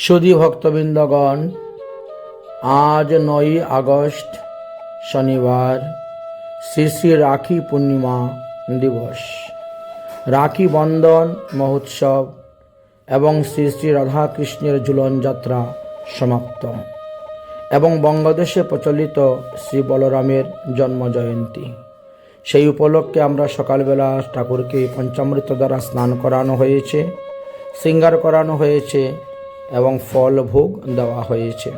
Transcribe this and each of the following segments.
সুধী ভক্তবৃন্দগণ, আজ নয়ই আগস্ট, শনিবার, শ্রী শ্রী রাখি পূর্ণিমা দিবস। রাখি বন্ধন মহোৎসব এবং শ্রী শ্রী রাধাকৃষ্ণের ঝুলন যাত্রা সমাপ্ত এবং বঙ্গদেশে প্রচলিত শ্রী বলরামের জন্ম জয়ন্তী সেই উপলক্ষে আমরা সকালবেলা ঠাকুরকে পঞ্চামৃত দ্বারা স্নান করানো হয়েছে শৃঙ্গার করানো হয়েছে এবং ফল ভোগ দেওয়া হয়েছে।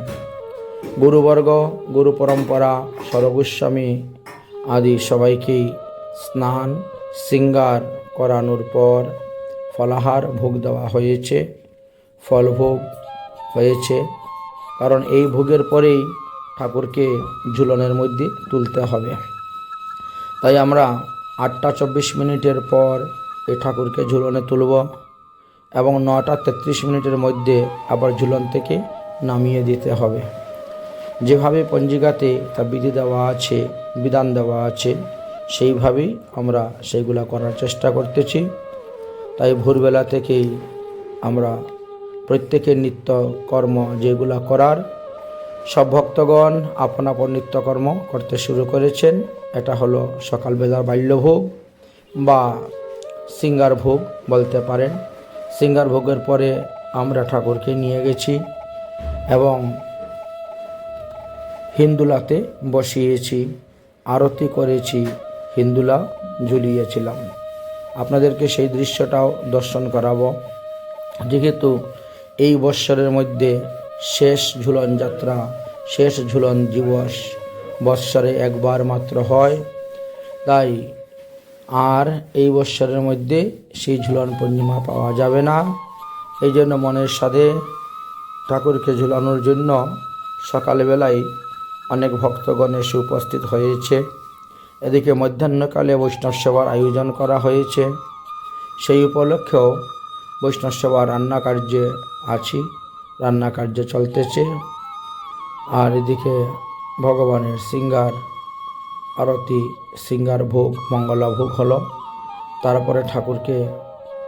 গুরুবর্গ গুরু পরম্পরা সরগোস্বামী আদি সবাইকেই স্নান, শৃঙ্গার করানোর পর ফলাহার ভোগ দেওয়া হয়েছে। ফল ভোগ হয়েছে। কারণ এই ভোগের পরেই ঠাকুরকে ঝুলনের মধ্যে তুলতে হবে। তাই আমরা আটটা চব্বিশ মিনিটের পর এই ঠাকুরকে ঝুলনে তুলব। এবং নটা তেত্রিশ মিনিটের মধ্যে আবার ঝুলন থেকে নামিয়ে দিতে হবে। যেভাবে পঞ্জিকাতে তা বিধি দেওয়া আছে, বিধান দেওয়া আছে, সেইভাবেই আমরা সেইগুলা করার চেষ্টা করতেছি। তাই ভোরবেলা থেকেই আমরা প্রত্যেকের নিত্য কর্ম যেগুলা করার, সব ভক্তগণ আপন আপন নিত্যকর্ম করতে শুরু করেছেন। এটা হলো সকালবেলার বাল্যভোগ বা সিঙ্গার ভোগ বলতে পারেন। সিঙ্গার ভোগের পরে আমরা ঠাকুরকে নিয়ে গেছি এবং হিন্দুলাতে বসিয়েছি, আরতি করেছি, হিন্দুলা ঝুলিয়েছিলাম। আপনাদেরকে সেই দৃশ্যটাও দর্শন করাবো। যেহেতু এই বৎসরের মধ্যে শেষ ঝুলন যাত্রা, শেষ ঝুলন দিবস বৎসরে একবার মাত্র হয়, তাই আর এই বৎসরের মধ্যে সেই ঝুলন পূর্ণিমা পাওয়া যাবে না। এই জন্য মনের সাথে ঠাকুরকে ঝুলানোর জন্য সকালবেলায় অনেক ভক্তগণ এসে উপস্থিত হয়েছে। এদিকে মধ্যাহ্নকালে বৈষ্ণব সেবার আয়োজন করা হয়েছে। সেই উপলক্ষেও বৈষ্ণব সেবা রান্না কার্যে আছি, রান্না কার্য চলতেছে। আর এদিকে ভগবানের সিঙ্গার আরতি, সিঙ্গার ভোগ, মঙ্গলা ভোগ হলো। তারপরে ঠাকুরকে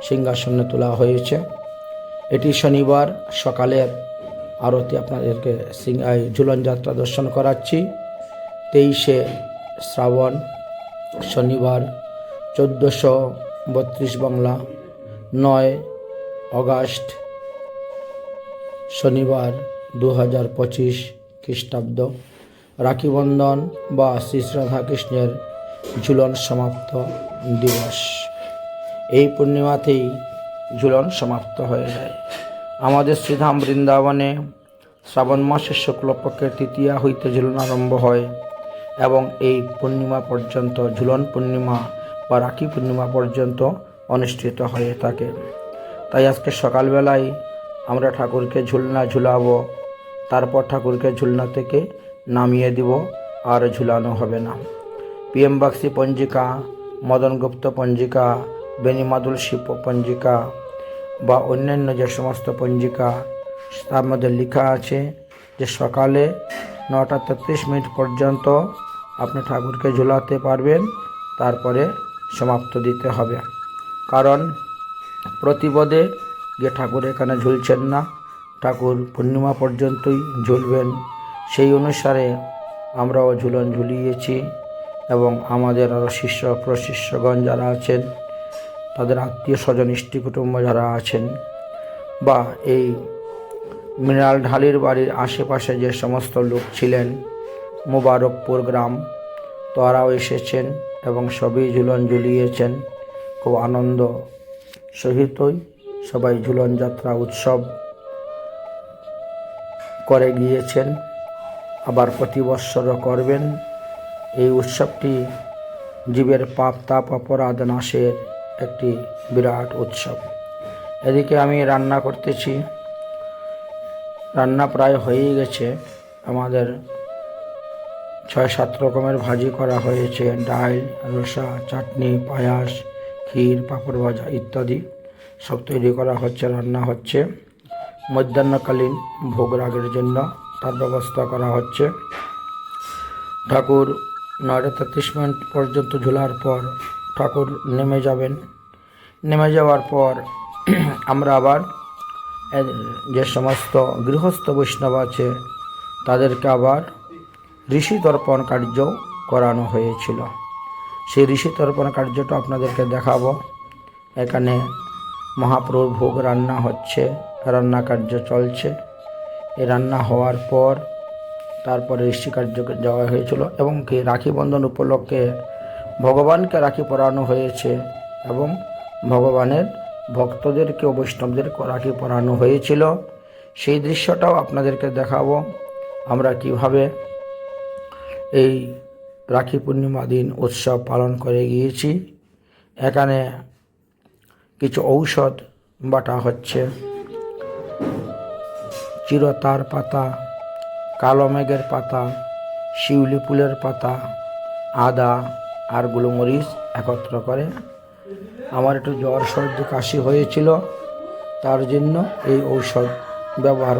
সিংহাসনে তোলা হয়েছে। এটি শনিবার সকালের আরতি আপনাদেরকে ঝুলন যাত্রা দর্শন করাচ্ছি। তেইশে শ্রাবণ, শনিবার, চোদ্দোশো বত্রিশ বাংলা, নয় অগাস্ট, শনিবার দু হাজার পঁচিশ খ্রিস্টাব্দ। রাখিবন্ধন বা শ্রী রাধাকৃষ্ণের ঝুলন সমাপ্ত দিবস। এই পূর্ণিমাতেই ঝুলন সমাপ্ত হয়ে যায়। আমাদের শ্রীধাম বৃন্দাবনে শ্রাবণ মাসের শুক্লপক্ষের তৃতীয়া হইতে ঝুলন আরম্ভ হয় এবং এই পূর্ণিমা পর্যন্ত, ঝুলন পূর্ণিমা বা রাখি পূর্ণিমা পর্যন্ত অনুষ্ঠিত হয়ে থাকে। তাই আজকে সকালবেলায় আমরা ঠাকুরকে ঝুলনা ঝুলাবো, তারপর ঠাকুরকে ঝুলনা থেকে নামিয়ে দিব, আর ঝুলানো হবে না। পিএম বাক্সি পঞ্জিকা, মদন গুপ্ত পঞ্জিকা বেনিমাদুল শিব পঞ্জিকা বা অন্যান্য যে সমস্ত পঞ্জিকা, তার মধ্যে লেখা আছে যে সকালে নটা তেত্রিশ মিনিট পর্যন্ত আপনি ঠাকুরকে ঝুলাতে পারবেন, তারপরে সমাপ্ত দিতে হবে। কারণ প্রতিপদে যে ঠাকুর এখানে ঝুলছেন না, ঠাকুর পূর্ণিমা পর্যন্তই ঝুলবেন। সেই অনুসারে আমরাও ঝুলন ঝুলিয়েছি এবং আমাদের আরও শিষ্য, প্রশিষ্যগণ যারা আছেন, তাদের আত্মীয় স্বজন ইষ্টি কুটুম্ব যারা আছেন বা এই মিনাল ঢালির বাড়ির আশেপাশে যে সমস্ত লোক ছিলেন, মোবারকপুর গ্রাম, তারাও এসেছেন এবং সবই ঝুলন ঝুলিয়েছেন। খুব আনন্দ সহিতই সবাই ঝুলন যাত্রা উৎসব করে গিয়েছেন। আবার প্রতি বৎসরও করবেন। এই উৎসবটি জীবের পাপ, তাপ, অপরাধ, নাশের একটি বিরাট উৎসব। এদিকে আমি রান্না করতেছি। রান্না প্রায় হয়েই গেছে। আমাদের ছয়, সাত রকমের ভাজি করা হয়েছে। ডাল, রসা, চাটনি, পায়াস, ক্ষীর, পাঁপড় ভাজা ইত্যাদি সব তৈরি করা হচ্ছে, রান্না হচ্ছে। মধ্যাহ্নকালীন ভোগ রাগের জন্য। তার ব্যবস্থা করা হচ্ছে। ঠাকুর নয়টা তেত্রিশ মিনিট পর্যন্ত ঝোলার পর ঠাকুর নেমে যাবেন। নেমে যাওয়ার পর আমরা আবার যে সমস্ত গৃহস্থ বৈষ্ণব আছে, তাদেরকে আবার ঋষি তর্পণ কার্য করানো হয়েছিল। সেই ঋষি তর্পণ কার্যটা আপনাদেরকে দেখাবো। এখানে মহাপ্রভুর ভোগ রান্না হচ্ছে, রান্না কার্য চলছে। রান্না হওয়ার পর তারপরে ঋষি কার্য যাওয়া হয়েছিল এবং কি রাখি বন্ধন উপলক্ষে ভগবানকে রাখি পরানো হয়েছে এবং ভগবানের ভক্তদেরকে বৈষ্ণবদেরকে রাখি পরানো হয়েছিল। সেই দৃশ্যটাও আপনাদেরকে দেখাবো। আমরা কীভাবে এই রাখি পূর্ণিমা দিন উৎসব পালন করে গিয়েছি। এখানে কিছু ঔষধ বাটা হচ্ছে। চিরতার পাতা, কালো মেঘের পাতা, শিউলি ফুলের পাতা, আদা আর গোলমরিচ একত্র করে। আমার একটু জ্বর সর্দি কাশি হয়েছিল, তার জন্য এই ঔষধ ব্যবহার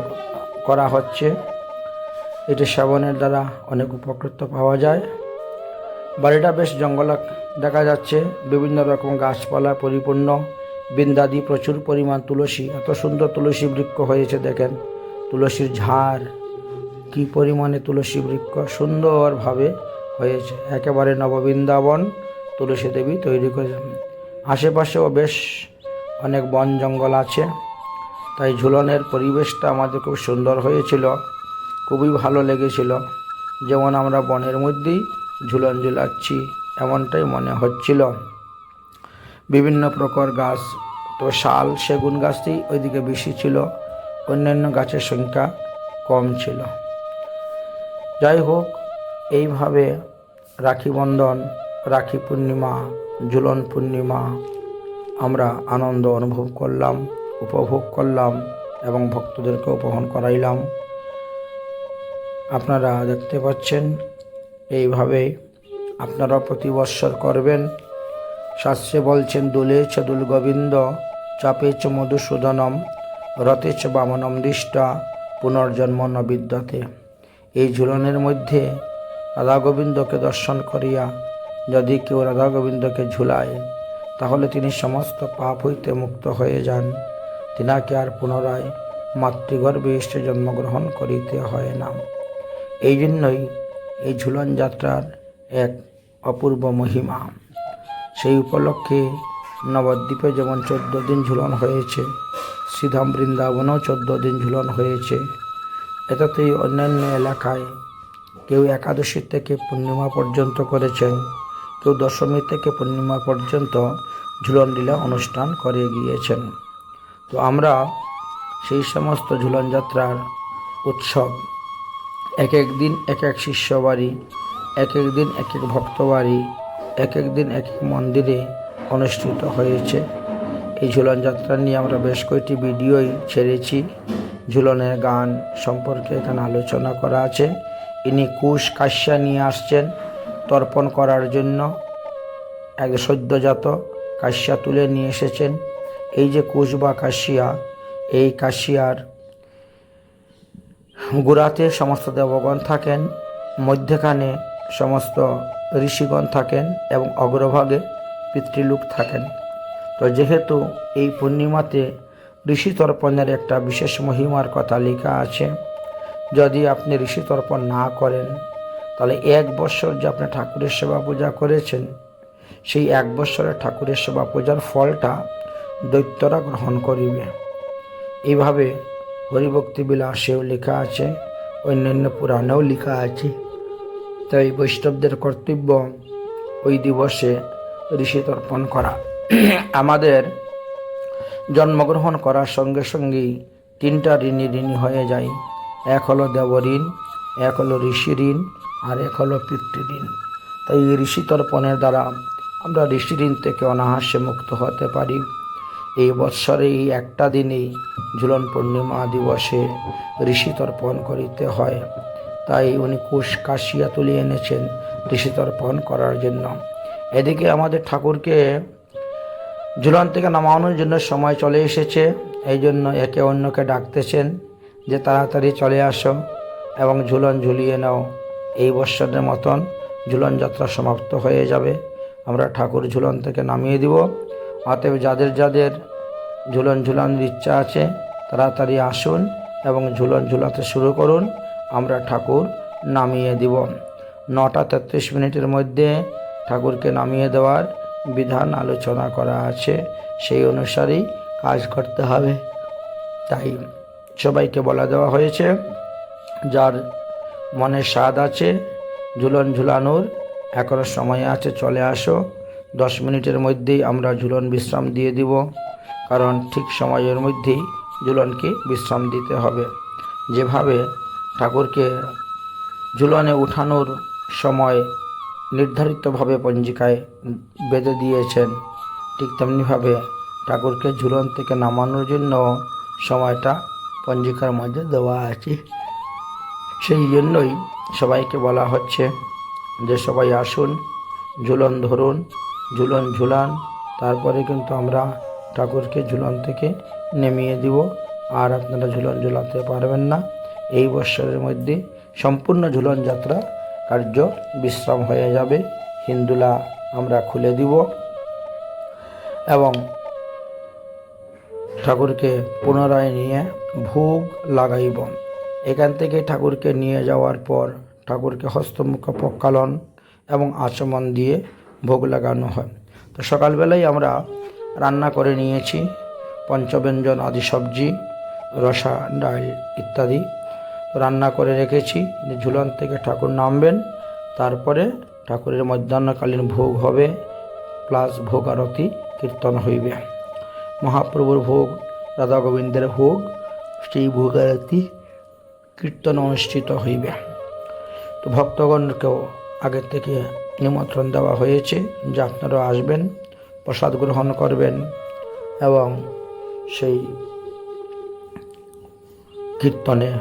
করা হচ্ছে। এটি সেবনের দ্বারা অনেক উপকৃত পাওয়া যায়। বাড়িটা বেশ জঙ্গল দেখা যাচ্ছে। বিভিন্ন রকম গাছপালা পরিপূর্ণ, বৃন্দাদি প্রচুর পরিমাণ তুলসী, এত সুন্দর তুলসী বৃক্ষ হয়েছে দেখেন। তুলসীর ঝাড়, কি পরিমাণে তুলসী বৃক্ষ সুন্দরভাবে হয়েছে। একেবারে নববৃন্দাবন তুলসী দেবী তৈরি করেছেন। আশেপাশেও বেশ অনেক বন জঙ্গল আছে, তাই ঝুলনের পরিবেশটা আমাদের খুব সুন্দর হয়েছিল, খুবই ভালো লেগেছিল। যেমন আমরা বনের মধ্যেই ঝুলন ঝুলাচ্ছি, এমনটাই মনে হচ্ছিল। বিভিন্ন প্রকার গাছ, তো শাল, সেগুন গাছটি ওইদিকে বেশি ছিল। অন্যান্য গাছের সংখ্যা কম ছিল। যাই হোক, এইভাবে রাখি বন্ধন, রাখি পূর্ণিমা, ঝুলন পূর্ণিমা আমরা আনন্দ অনুভব করলাম, উপভোগ করলাম এবং ভক্তদেরকে উপভোগ করাইলাম। আপনারা দেখতে পাচ্ছেন, এইভাবে আপনারা প্রতি বৎসর করবেন। শাস্ত্রে বলছেন দুলে চ দুল গোবিন্দ চাপে চ মধুসূদনম। রথে চ বামনম দৃষ্টা পুনর্জন্ম ন বিদ্যতে এই ঝুলনের মধ্যে রাধা গোবিন্দকে দর্শন করিয়া যদি কেউ রাধা গোবিন্দকে ঝুলায়, তাহলে তিনি সমস্ত পাপ হইতে মুক্ত হয়ে যান। তিনাকে আর পুনরায় মাতৃগর্ভে এসে জন্মগ্রহণ করিতে হয় না। এই জন্যই এই ঝুলন যাত্রার এক অপূর্ব মহিমা। সেই উপলক্ষে নবদ্বীপে যেমন চোদ্দ দিন ঝুলন হয়েছে, শ্রীধাম বৃন্দাবনেও চোদ্দ দিন ঝুলন হয়েছে। এটাতেই অন্যান্য এলাকায় কেউ একাদশী থেকে পূর্ণিমা পর্যন্ত করেছেন, কেউ দশমী থেকে পূর্ণিমা পর্যন্ত ঝুলন লীলা অনুষ্ঠান করে গিয়েছেন। তো আমরা সেই সমস্ত ঝুলন যাত্রার উৎসব এক এক দিন এক এক শিষ্য বাড়ি এক এক দিন এক এক ভক্ত বাড়ি এক এক দিন এক এক মন্দিরে অনুষ্ঠিত হয়েছে। এই ঝুলন যাত্রা নিয়ে আমরা বেশ কয়েকটি ভিডিওই ছেড়েছি। ঝুলনের গান সম্পর্কে এখানে আলোচনা করা আছে। ইনি কুশ কাশ্যা নিয়ে আসছেন তর্পণ করার জন্য। এক সদ্যজাত কাশ্যা তুলে নিয়ে এসেছেন। এই যে কুশ বা কাশিয়া, এই কাশিয়ার গোড়াতে সমস্ত দেবগণ থাকেন, মধ্যখানে সমস্ত ঋষিগণ থাকেন এবং অগ্রভাগে পিতৃলোক থাকেন। তো যেহেতু এই পূর্ণিমাতে ঋষি তর্পণের একটা বিশেষ মহিমার কথা লেখা আছে, যদি আপনি ঋষি তর্পণ না করেন, তাহলে এক বছর যে আপনি ঠাকুরের সেবা পূজা করেছেন, সেই এক বছরের ঠাকুরের সেবা পূজার ফলটা দৈত্যরা গ্রহণ করিবে। এইভাবে হরিভক্তি বিলাসেও লেখা আছে, অন্যান্য পুরাণেও লেখা আছে। তাই বৈষ্ণবদের কর্তব্য ওই দিবসে ঋষি তর্পণ করা। আমাদের জন্মগ্রহণ করার সঙ্গে সঙ্গেই তিনটা ঋণী ঋণী হয়ে যায়। এক হলো দেবঋণ, এক হলো ঋষি ঋণ আর এক হলো পিতৃঋণ। তাই এই ঋষি তর্পণের দ্বারা আমরা ঋষি ঋণ থেকে অনাহাস্যে মুক্ত হতে পারি। এই বৎসরে এই একটা দিনেই ঝুলন পূর্ণিমা দিবসে ঋষি তর্পণ করিতে হয়। তাই উনি কুশ কাশিয়া তুলে এনেছেন ঋষি তর্পণ করার জন্য। এদিকে আমাদের ঠাকুরকে ঝুলন থেকে নামানোর জন্য সময় চলে এসেছে। এই জন্য একে অন্যকে ডাকতেছেন যে তাড়াতাড়ি চলে আসো এবং ঝুলন ঝুলিয়ে নাও। এই বৎসরের মতন ঝুলন যাত্রা সমাপ্ত হয়ে যাবে। আমরা ঠাকুর ঝুলন থেকে নামিয়ে দিব। অতএব যাদের যাদের ঝুলন ঝুলানোর ইচ্ছা আছে, তাড়াতাড়ি আসুন এবং ঝুলন ঝুলাতে শুরু করুন। আমরা ঠাকুর নামিয়ে দিব। নটা তেত্রিশ মিনিটের মধ্যে ঠাকুরকে নামিয়ে দেওয়ার বিধান আলোচনা করা আছে, সেই অনুসারেই কাজ করতে হবে। তাই সবাইকে বলা দেওয়া হয়েছে, যার মনে স্বাদ আছে, ঝুলন ঝুলানোর এখনও সময় আছে, চলে আসো। দশ মিনিটের মধ্যেই আমরা ঝুলন বিশ্রাম দিয়ে দিব, কারণ ঠিক সময়ের মধ্যেই ঝুলনকে বিশ্রাম দিতে হবে। যেভাবে ঠাকুরকে ঝুলনে উঠানোর সময় নির্ধারিতভাবে পঞ্জিকায় বেঁধে দিয়েছেন। ঠিক তেমনিভাবে ঠাকুরকে ঝুলন থেকে নামানোর জন্য সময়টা পঞ্জিকার মধ্যে দেওয়া আছে। সেই জন্যই সবাইকে বলা হচ্ছে যে সবাই আসুন, ঝুলন ধরুন, ঝুলন ঝুলান, তারপরে কিন্তু আমরা ঠাকুরকে ঝুলন থেকে নেমিয়ে দিব। আর আপনারা ঝুলন ঝুলাতে পারবেন না। এই বৎসরের মধ্যে সম্পূর্ণ ঝুলন যাত্রা কার্য বিশ্রাম হয়ে যাবে। হিন্দুলা আমরা খুলে দিব এবং ঠাকুরকে পুনরায় নিয়ে ভোগ লাগাইব। এখান থেকে ঠাকুরকে নিয়ে যাওয়ার পর ঠাকুরকে হস্তমুখ পক্কালন এবং আচমন দিয়ে ভোগ লাগানো হয়। তো সকালবেলায় আমরা রান্না করে নিয়েছি, পঞ্চব্যঞ্জন আদি সবজি রসা, ডাল ইত্যাদি। রান্না করে রেখেছি। ঝুলন থেকে ঠাকুর নামবেন। তারপরে ঠাকুরের মধ্যাহ্নকালীন ভোগ হবে। প্লাস ভোগ আরতি কীর্তন হইবে। মহাপ্রভুর ভোগ, রাধা গোবিন্দের ভোগ সেই ভোগ আরতি কীর্তন অনুষ্ঠিত হইবে। তো ভক্তগণকেও আগের থেকে নিমন্ত্রণ দেওয়া হয়েছে যে আপনারা আসবেন, প্রসাদ গ্রহণ করবেন এবং সেই কীর্তনে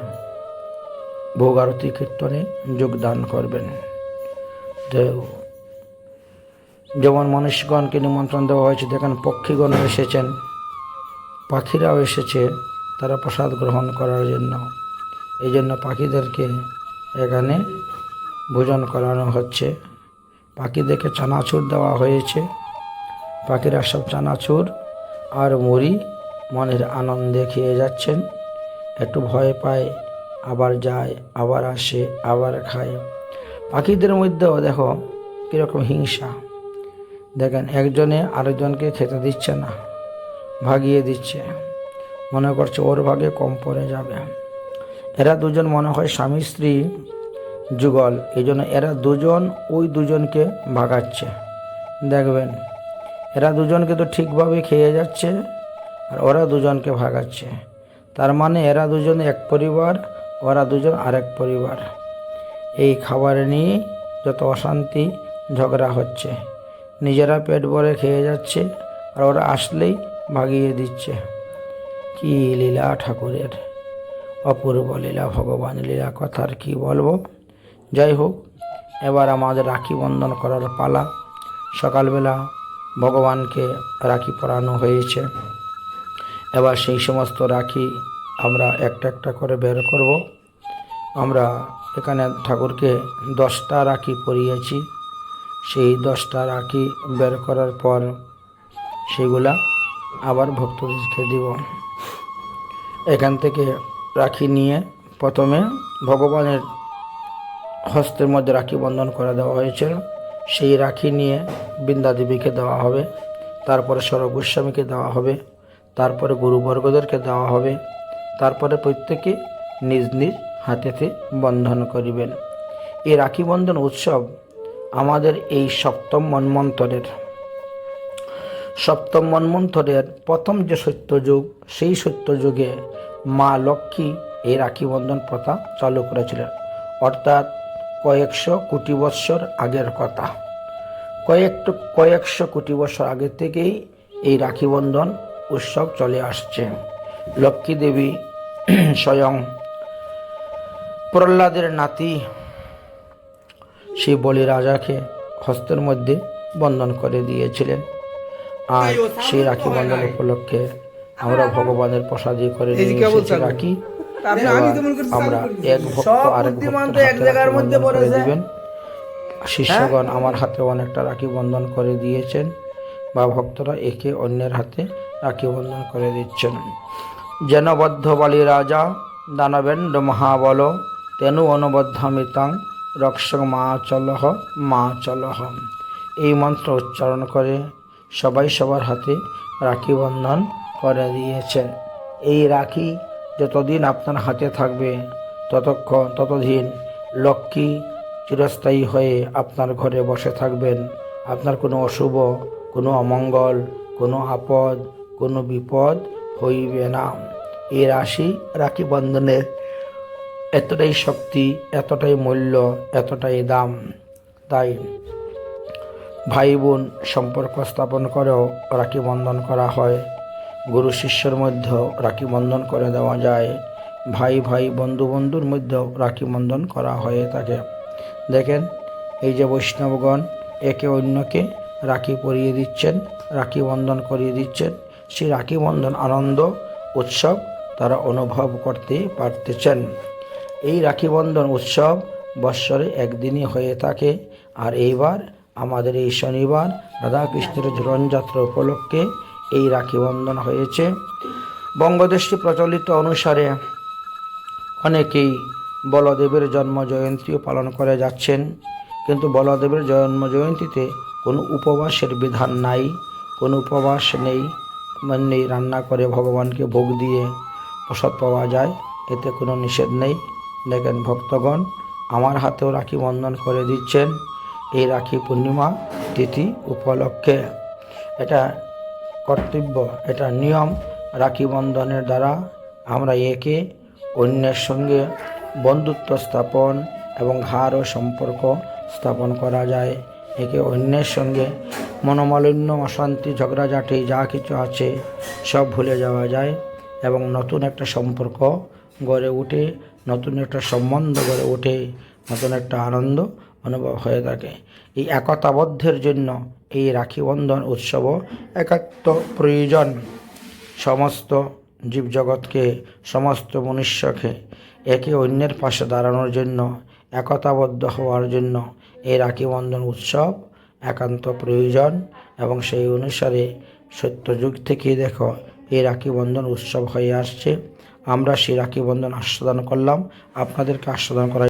ভোগ আরতি কীর্তনে যোগদান করবেন। তো যেমন মনুষ্যগণকে নিমন্ত্রণ দেওয়া হয়েছে, দেখেন পক্ষীগণ এসেছেন, পাখিরাও এসেছে, তারা প্রসাদ গ্রহণ করার জন্য। এই জন্য পাখিদেরকে এখানে ভোজন করানো হচ্ছে। পাখিদেরকে চানাচুর দেওয়া হয়েছে। পাখিরা সব চানাচুর আর মুড়ি মনের আনন্দে খেয়ে যাচ্ছেন। একটু ভয় পায় আবার যায়, আবার আসে, আবার খায়। পাখিদের মধ্যেও দেখো কীরকম হিংসা। দেখেন, একজনে আরেকজনকে খেতে দিচ্ছে না, ভাগিয়ে দিচ্ছে। মনে করছে ওর ভাগে কম পড়ে যাবে। এরা দুজন মনে হয় স্বামী স্ত্রী যুগল এই জন্য এরা দুজন, ওই দুজনকে ভাগাচ্ছে। দেখবেন, এরা দুজনকে তো ঠিকভাবে খেয়ে যাচ্ছে আর ওরা দুজনকে ভাগাচ্ছে। তার মানে এরা দুজন এক পরিবার ওরা দুজন আরেক পরিবার। এই খাবার নিয়ে যত অশান্তি, ঝগড়া হচ্ছে। নিজেরা পেট ভরে খেয়ে যাচ্ছে আর ওরা আসলেই ভাগিয়ে দিচ্ছে। কি লীলা ঠাকুরের। অপূর্ব লীলা, ভগবান লীলা কথার কি বলব? যাই হোক, এবার আমাদের রাখি বন্ধন করার পালা। সকালবেলা ভগবানকে রাখি পরানো হয়েছে। এবার সেই সমস্ত রাখি আমরা একটা একটা করে বের করব। আমরা এখানে ঠাকুরকে দশটা রাখি পরিয়েছি। সেই দশটা রাখি বের করার পর সেগুলা আবার ভক্তদেরকে দিব। এখান থেকে রাখি নিয়ে প্রথমে ভগবানের হস্তের মধ্যে রাখি বন্ধন করে দেওয়া হয়েছিল সেই রাখি নিয়ে বৃন্দা দেবীকে দেওয়া হবে। তারপরে সরব গোস্বামীকে দেওয়া হবে। তারপরে গুরুবর্গদেরকে দেওয়া হবে। তারপরে প্রত্যেকে নিজ নিজ হাতেতে বন্ধন করিবেন। এই রাখি বন্ধন উৎসব আমাদের এই সপ্তম মন্মন্তরের। সপ্তম মন্মন্তরের প্রথম যে সত্যযুগ, সেই সত্যযুগে মা লক্ষ্মী এই রাখি বন্ধন প্রথা চালু করেছিলেন। অর্থাৎ কয়েকশো কোটি বৎসর আগের কথা। কয়েকটু, কয়েকশো কোটি বছর আগে থেকেই এই রাখি বন্ধন উৎসব চলে আসছে। লক্ষ্মী দেবী স্বয়ং প্রহ্লাদের নাতি সেই বলি রাজাকে হস্তের মধ্যে বন্ধন করে দিয়েছিলেন। আর সেই রাখি বন্ধন উপলক্ষে আমরা ভগবানের প্রসাদী করে নিয়ে রাখি। আমরা এক ভক্ত আরেক ভক্তের হাতে রাখি বন্ধন করে দিবেন। শিষ্যগণ আমার হাতে অনেকটা রাখি বন্ধন করে দিয়েছেন বা ভক্তরা একে অন্যের হাতে রাখি বন্ধন করে দিচ্ছেন। যেন বলি রাজা দানবেন্দ্র মহাবল তেনু অনুবদ্ধমিতাং রক্ষক মা চলহ মা চলহ এই মন্ত্র উচ্চারণ করে সবাই সবার হাতে রাখি বন্ধন করে দিয়েছেন। এই রাখি যতদিন আপনার হাতে থাকবে ততক্ষণ ততদিন লক্ষ্মী চিরস্থায়ী হয়ে আপনার ঘরে বসে থাকবেন। আপনার কোনো অশুভ, কোনো অমঙ্গল, কোনো আপদ, কোনো বিপদ হইবে না। এই রাশি রাখি বন্ধনের এতটাই শক্তি, এতটাই মূল্য, এতটাই দাম। তাই ভাই বোন সম্পর্ক স্থাপন করেও রাখি বন্ধন করা হয়। গুরু শিষ্যর মধ্যেও রাখি বন্ধন করে দেওয়া যায়। ভাই ভাই, বন্ধু, বন্ধুর মধ্যেও রাখি বন্ধন করা হয়ে থাকে। দেখেন, এই যে বৈষ্ণবগণ একে অন্যকে রাখি পরিয়ে দিচ্ছেন রাখি বন্ধন করিয়ে দিচ্ছেন। সেই রাখি বন্ধন আনন্দ উৎসব তারা অনুভব করতে পারতেছেন। এই রাখি বন্ধন উৎসব বৎসরে একদিনই হয়ে থাকে আর এইবার আমাদের এই শনিবার রাধাকৃষ্ণের ঝুলনযাত্রা উপলক্ষে এই রাখি বন্ধন হয়েছে। বঙ্গদেশটি প্রচলিত অনুসারে অনেকেই বলদেবের জন্ম জয়ন্তীও পালন করে যাচ্ছেন, কিন্তু বলদেবের জন্ম জয়ন্তীতে কোনো উপবাসের বিধান নাই, কোনো উপবাস নেই। মানে রান্না করে ভগবানকে ভোগ দিয়ে প্রসাদ পাওয়া যায়, এতে কোনো নিষেধ নেই। দেখেন ভক্তগণ, আমার হাতেও রাখি বন্ধন করে দিচ্ছেন। এই রাখি পূর্ণিমা তিথি উপলক্ষে। এটা কর্তব্য, এটা নিয়ম। রাখি বন্ধনের দ্বারা আমরা একে অন্যের সঙ্গে বন্ধুত্ব স্থাপন এবং ও সম্পর্ক স্থাপন করা যায়। একে অন্যের সঙ্গে মনোমালিন্য, অশান্তি, ঝগড়াঝাটি যা কিছু আছে সব ভুলে যাওয়া যায় এবং নতুন একটা সম্পর্ক গড়ে উঠে, নতুন একটা সম্বন্ধ গড়ে ওঠে নতুন একটা আনন্দ অনুভব হয়ে থাকে। এই একতাবদ্ধের জন্য এই রাখি বন্ধন উৎসব একাত্ম প্রয়োজন। সমস্ত জীবজগৎকে, সমস্ত মনুষ্যকে একে অন্যের পাশে দাঁড়ানোর জন্য, একতাবদ্ধ হওয়ার জন্য এই রাখি বন্ধন উৎসব, একান্ত প্রয়োজন এবং সেই অনুসারে সত্যযুগ থেকে দেখো এই রাখি বন্ধন উৎসব হয়ে আসছে। আমরা সেই রাখি বন্ধন আস্বাদন করলাম। আপনাদেরকে আস্বাদন করা